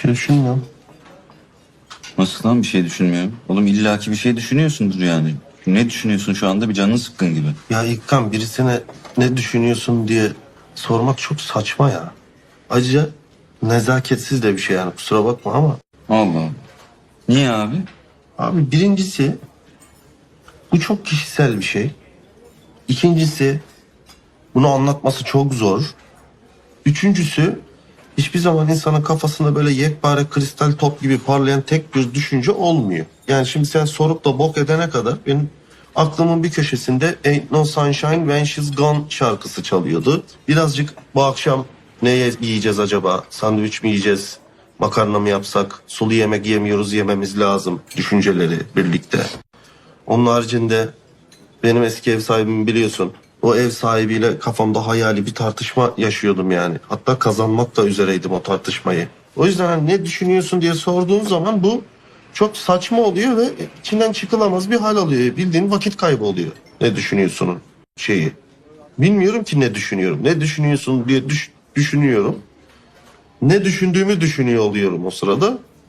şey düşünmüyorum. Nasıl lan bir şey düşünmüyorum? Oğlum illaki bir şey düşünüyorsundur yani. Ne düşünüyorsun şu anda bir canın sıkkın gibi. Ya İlkan birisine ne düşünüyorsun diye sormak çok saçma ya. Ayrıca nezaketsiz de bir şey yani kusura bakma ama. Allah Allah. Niye abi? Abi birincisi bu çok kişisel bir şey. İkincisi bunu anlatması çok zor. Üçüncüsü hiçbir zaman insanın kafasında böyle yekpare kristal top gibi parlayan tek bir düşünce olmuyor. Yani şimdi sen sorup da bok edene kadar benim aklımın bir köşesinde Ain't No Sunshine When She's Gone şarkısı çalıyordu. Birazcık bu akşam ne ye- yiyeceğiz acaba? Sandviç mi yiyeceğiz? Makarna mı yapsak? Sulu yemek yemiyoruz yememiz lazım. Düşünceleri birlikte. Onun haricinde benim eski ev sahibimi biliyorsun. O ev sahibiyle kafamda hayali bir tartışma yaşıyordum yani. Hatta kazanmak da üzereydim o tartışmayı. O yüzden hani ne düşünüyorsun diye sorduğun zaman bu çok saçma oluyor ve içinden çıkılamaz bir hal alıyor. Bildiğin vakit kaybı oluyor. Ne düşünüyorsunun şeyi. Bilmiyorum ki ne düşünüyorum. Ne düşünüyorsun diye düş- düşünüyorum. Ne düşündüğümü düşünüyor oluyorum o sırada.